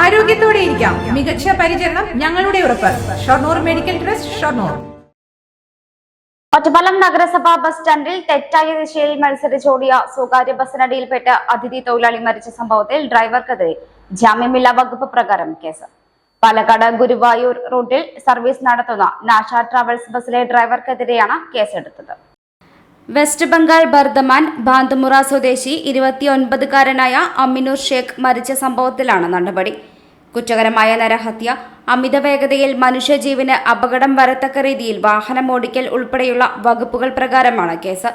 ആരോഗ്യത്തോടെ ഇരിക്കാം. മികച്ച പരിചരണം ഞങ്ങളുടെ ഉറപ്പ്. Shoranur medical trust Shoranur. Ottapalam നഗരസഭാ ബസ് സ്റ്റാൻഡിൽ തെറ്റായ ദിശയിൽ മത്സരിച്ചോടിയ സ്വകാര്യ ബസ്സിനടിയിൽപ്പെട്ട് അതിഥി തൊഴിലാളി മരിച്ച സംഭവത്തിൽ ഡ്രൈവർക്കെതിരെ ജാമ്യമില്ലാ വകുപ്പ് പ്രകാരം കേസ്. പാലക്കാട് ഗുരുവായൂർ റൂട്ടിൽ സർവീസ് നടത്തുന്ന നാഷ ട്രാവൽസ് ബസ്സിലെ ഡ്രൈവർക്കെതിരെയാണ് കേസെടുത്തത്. വെസ്റ്റ് ബംഗാൾ ബർദമാൻ ബാന്ദമുറ സ്വദേശി ഇരുപത്തിയൊൻപതുകാരനായ അമിനൂർ ഷേഖ് മരിച്ച സംഭവത്തിലാണ് നടപടി. കുറ്റകരമായ നരഹത്യ അമിത വേഗതയിൽ മനുഷ്യജീവന് അപകടം വരത്തക്ക രീതിയിൽ വാഹനം ഓടിക്കൽ ഉൾപ്പെടെയുള്ള വകുപ്പുകൾ പ്രകാരമാണ് കേസ്.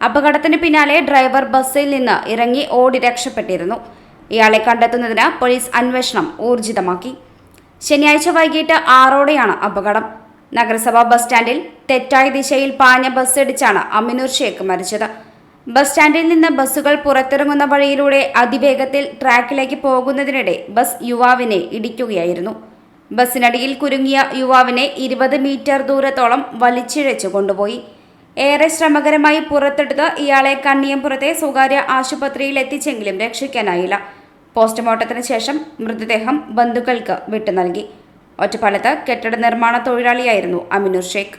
അപകടത്തിന് പിന്നാലെ ഡ്രൈവർ ബസ്സിൽ നിന്ന് ഇറങ്ങി ഓടി രക്ഷപ്പെട്ടിരുന്നു. ഇയാളെ കണ്ടെത്തുന്നതിന് പോലീസ് അന്വേഷണം ഊർജിതമാക്കി. ശനിയാഴ്ച വൈകിട്ട് ആറോടെയാണ് അപകടം. നഗരസഭാ ബസ് സ്റ്റാൻഡിൽ തെറ്റായ ദിശയിൽ പാഞ്ഞ ബസ് ബസ്സിടിച്ചാണ് അമിനൂർ ഷേഖ് മരിച്ചത്. ബസ് സ്റ്റാൻഡിൽ നിന്ന് ബസ്സുകൾ പുറത്തിറങ്ങുന്ന വഴിയിലൂടെ അതിവേഗത്തിൽ ട്രാക്കിലേക്ക് പോകുന്നതിനിടെ ബസ് യുവാവിനെ ഇടിക്കുകയായിരുന്നു. ബസ്സിനടിയിൽ കുരുങ്ങിയ യുവാവിനെ ഇരുപത് മീറ്റർ ദൂരത്തോളം വലിച്ചിഴച്ചു കൊണ്ടുപോയി. ഏറെ ശ്രമകരമായി പുറത്തെടുത്ത് ഇയാളെ കണ്ണിയമ്പുറത്തെ സ്വകാര്യ ആശുപത്രിയിൽ എത്തിച്ചെങ്കിലും രക്ഷിക്കാനായില്ല. പോസ്റ്റ്മോർട്ടത്തിന് ശേഷം മൃതദേഹം ബന്ധുക്കൾക്ക് വിട്ടു നൽകി ഒറ്റപ്പാലത്ത് കെട്ടിട നിർമ്മാണ തൊഴിലാളിയായിരുന്നു അമിനുർ ഷേഖ്.